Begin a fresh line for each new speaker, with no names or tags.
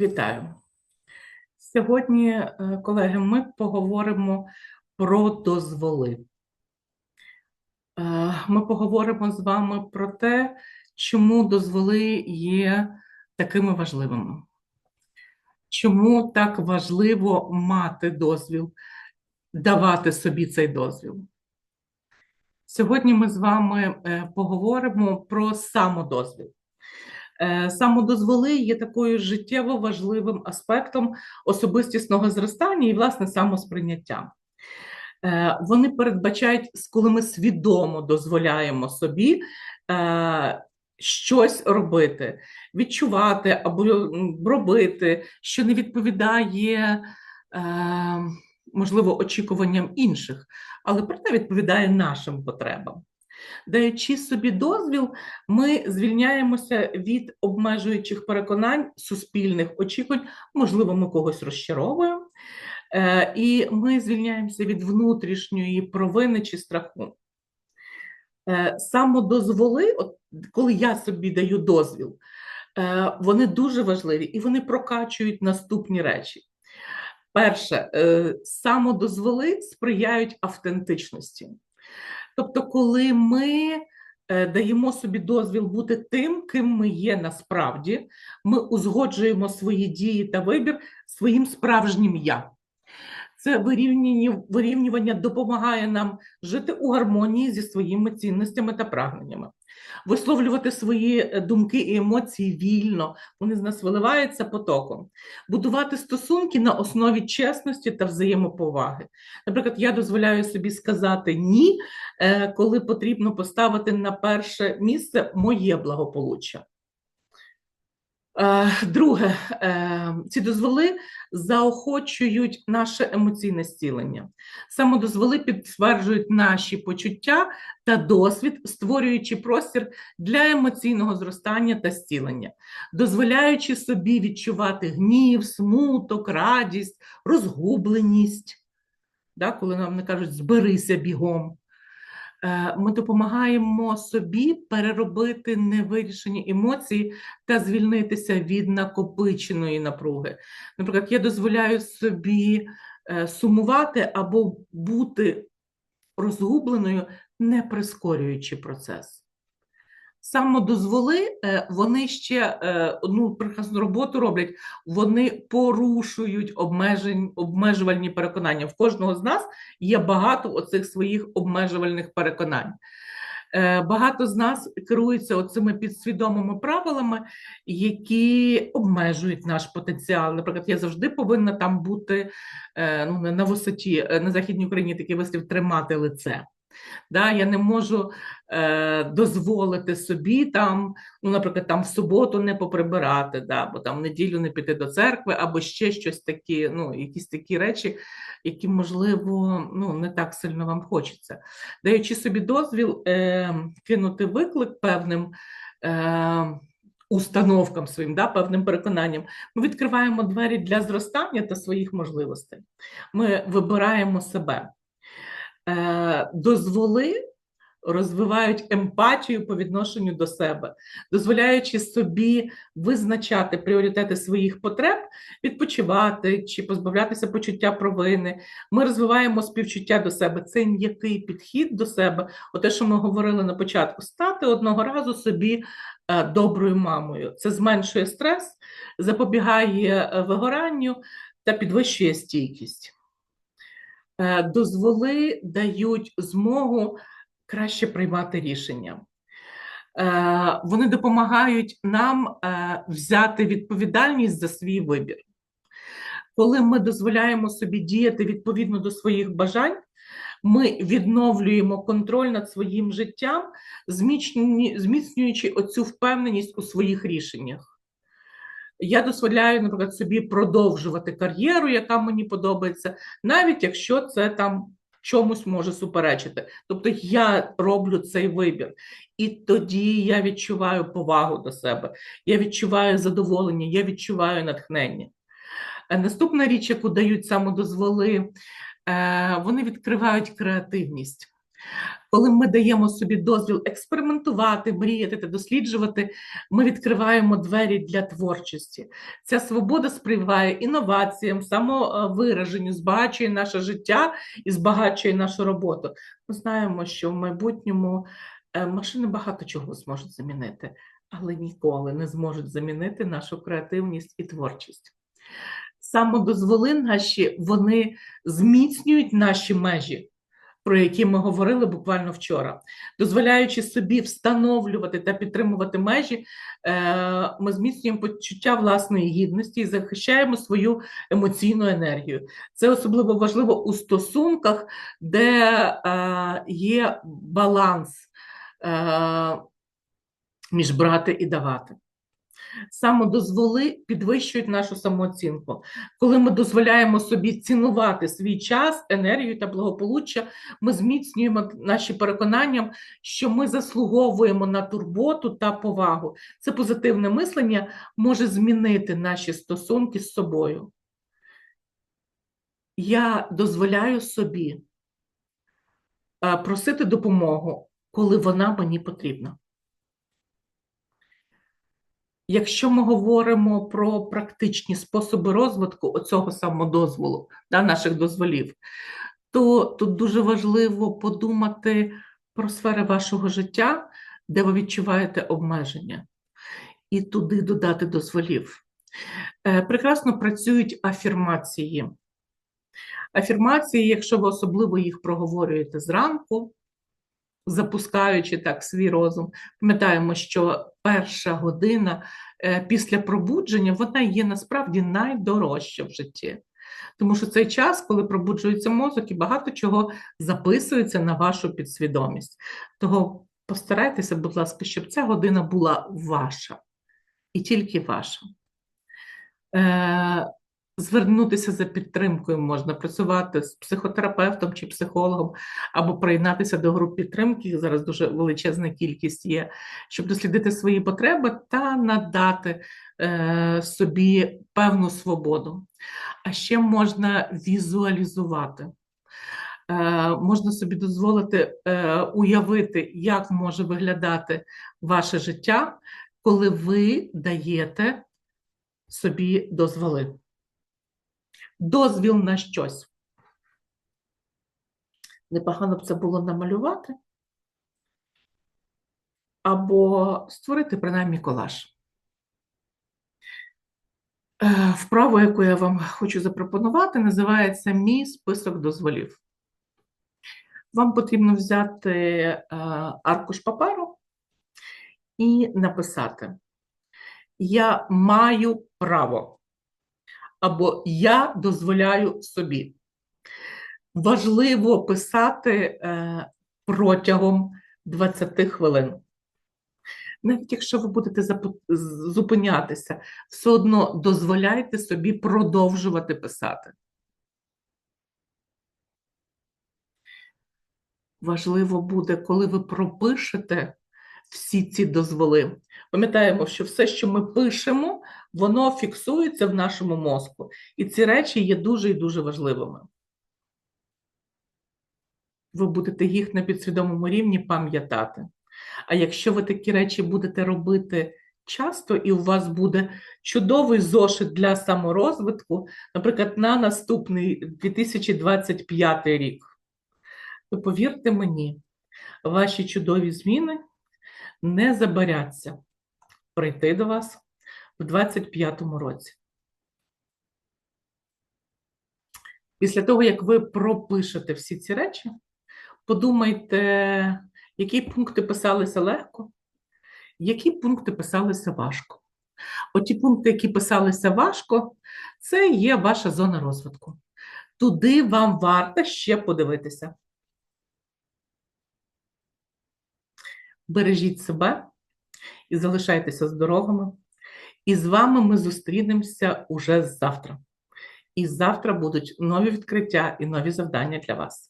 Вітаю. Сьогодні, е, колеги, ми поговоримо про дозволи. Е, Ми поговоримо з вами про те, чому дозволи є такими важливими. Чому так важливо мати дозвіл, давати собі цей дозвіл. Сьогодні ми з вами е, поговоримо про самодозвіл. Е, Самодозволи є такою життєво важливим аспектом особистісного зростання і, власне, самосприйняття. Е, Вони передбачають, коли ми свідомо дозволяємо собі е, щось робити, відчувати або робити, що не відповідає, можливо, очікуванням інших, але проте відповідає нашим потребам. Даючи собі дозвіл, ми звільняємося від обмежуючих переконань, суспільних очікувань, можливо, ми когось розчаровуємо, е, і ми звільняємося від внутрішньої провини чи страху. Е, Самодозволи, от коли я собі даю дозвіл, е, вони дуже важливі і вони прокачують наступні речі. Перше, самодозволи сприяють автентичності. Тобто, коли ми е, даємо собі дозвіл бути тим, ким ми є насправді, ми узгоджуємо свої дії та вибір своїм справжнім я. Це вирівнювання, вирівнювання допомагає нам жити у гармонії зі своїми цінностями та прагненнями, висловлювати свої е, думки і емоції вільно, вони з нас виливаються потоком, будувати стосунки на основі чесності та взаємоповаги. Наприклад, я дозволяю собі сказати ні, е, коли потрібно поставити на перше місце моє благополуччя. Е, Друге, е, ці дозволи заохочують наше емоційне зцілення. Самодозволи підтверджують наші почуття та досвід, створюючи простір для емоційного зростання та зцілення, дозволяючи собі відчувати гнів, смуток, радість, розгубленість. Да, коли нам не кажуть зберися бігом. Е, Ми допомагаємо собі переробити невирішені емоції та звільнитися від накопиченої напруги. Наприклад, я дозволяю собі е, сумувати або бути розгубленою, не прискорюючи процес. Самодозволи, е, вони ще е, одну прекрасну роботу роблять, вони порушують обмежень, обмежувальні переконання. В кожного з нас є багато оцих своїх обмежувальних переконань. Е, Багато з нас керуються оцими підсвідомими правилами, які обмежують наш потенціал. Наприклад, я завжди повинна там бути е, ну, на висоті е, на Західній Україні такий вислів тримати лице. Да, я не можу е, дозволити собі там, ну, наприклад, там в суботу не поприбирати, да, або там в неділю не піти до церкви, або ще щось такі, ну, якісь такі речі, які, можливо, ну, не так сильно вам хочеться. Даючи собі дозвіл е, кинути виклик певним. Е, Установкам своїм, да, певним переконанням, ми відкриваємо двері для зростання та своїх можливостей. Ми вибираємо себе. Е, дозволи розвивають емпатію по відношенню до себе, дозволяючи собі визначати пріоритети своїх потреб, відпочивати чи позбавлятися почуття провини. Ми розвиваємо співчуття до себе. Це м'який підхід до себе. Оте, що ми говорили на початку, стати одного разу собі е, доброю мамою. Це зменшує стрес, запобігає е, вигоранню та підвищує стійкість. Е, дозволи дають змогу краще приймати рішення. Е, Вони допомагають нам е, взяти відповідальність за свій вибір. Коли ми дозволяємо собі діяти відповідно до своїх бажань, ми відновлюємо контроль над своїм життям, зміцнюючи зміцнюючи оцю впевненість у своїх рішеннях. Я дозволяю, наприклад, собі продовжувати кар'єру, яка мені подобається, навіть якщо це там чомусь може суперечити. Тобто я роблю цей вибір, і тоді я відчуваю повагу до себе, я відчуваю задоволення, я відчуваю натхнення. Е, Наступна річ, яку дають самодозволи, е, вони відкривають креативність. Коли ми даємо собі дозвіл експериментувати, мріяти та досліджувати, ми відкриваємо двері для творчості. Ця свобода сприяє інноваціям, самовираженню, збагачує наше життя і збагачує нашу роботу. Ми знаємо, що в майбутньому е, машини багато чого зможуть замінити, але ніколи не зможуть замінити нашу креативність і творчість. Самодозволи наші вони зміцнюють наші межі про які ми говорили буквально вчора, дозволяючи собі встановлювати та підтримувати межі, е, ми зміцнюємо почуття власної гідності і захищаємо свою емоційну енергію. Це особливо важливо у стосунках, де е, є баланс е, між брати і давати. Самодозволи підвищують нашу самооцінку. Коли ми дозволяємо собі цінувати свій час, енергію та благополуччя, ми зміцнюємо наші переконання, що ми заслуговуємо на турботу та повагу. Це позитивне мислення може змінити наші стосунки з собою. Я дозволяю собі е, просити допомогу, коли вона мені потрібна. Якщо ми говоримо про практичні способи розвитку оцього самодозволу, да, наших дозволів, то тут дуже важливо подумати про сфери вашого життя, де ви відчуваєте обмеження, і туди додати дозволів. Е, прекрасно працюють афірмації. Афірмації, якщо ви особливо їх проговорюєте зранку, запускаючи так свій розум, пам'ятаємо, що перша година е, після пробудження вона є насправді найдорожча в житті. Тому що цей час, коли пробуджується мозок, і багато чого записується на вашу підсвідомість. Того постарайтеся, будь ласка, щоб ця година була ваша і тільки ваша. Е, Звернутися за підтримкою можна працювати з психотерапевтом чи психологом, або приєднатися до груп підтримки. Зараз дуже величезна кількість є, щоб дослідити свої потреби та надати е, собі певну свободу. А ще можна візуалізувати. Е, Можна собі дозволити е, уявити, як може виглядати ваше життя, коли ви даєте собі дозволи дозвіл на щось. Непогано б це було намалювати або створити принаймні колаж. Е, вправу, яку я вам хочу запропонувати, називається Мій список дозволів. Вам потрібно взяти е, аркуш паперу і написати: Я маю право або я дозволяю собі. Важливо писати е, протягом 20 хвилин. Навіть якщо ви будете зупинятися, все одно дозволяйте собі продовжувати писати. Важливо буде, коли ви пропишете всі ці дозволи. Пам'ятаємо, що все, що ми пишемо, воно фіксується в нашому мозку. І ці речі є дуже і дуже важливими. Ви будете їх на підсвідомому рівні пам'ятати. А якщо ви такі речі будете робити часто, і у вас буде чудовий зошит для саморозвитку, наприклад, на наступний 2025 рік, то повірте мені, ваші чудові зміни не забаряться прийти до вас в 25-му році. Після того, як ви пропишете всі ці речі, подумайте, які пункти писалися легко, які пункти писалися важко. Оті пункти, які писалися важко, це є ваша зона розвитку. Туди вам варто ще подивитися. Бережіть себе і залишайтеся здоровими. І з вами ми зустрінемося уже завтра. І завтра будуть нові відкриття і нові завдання для вас.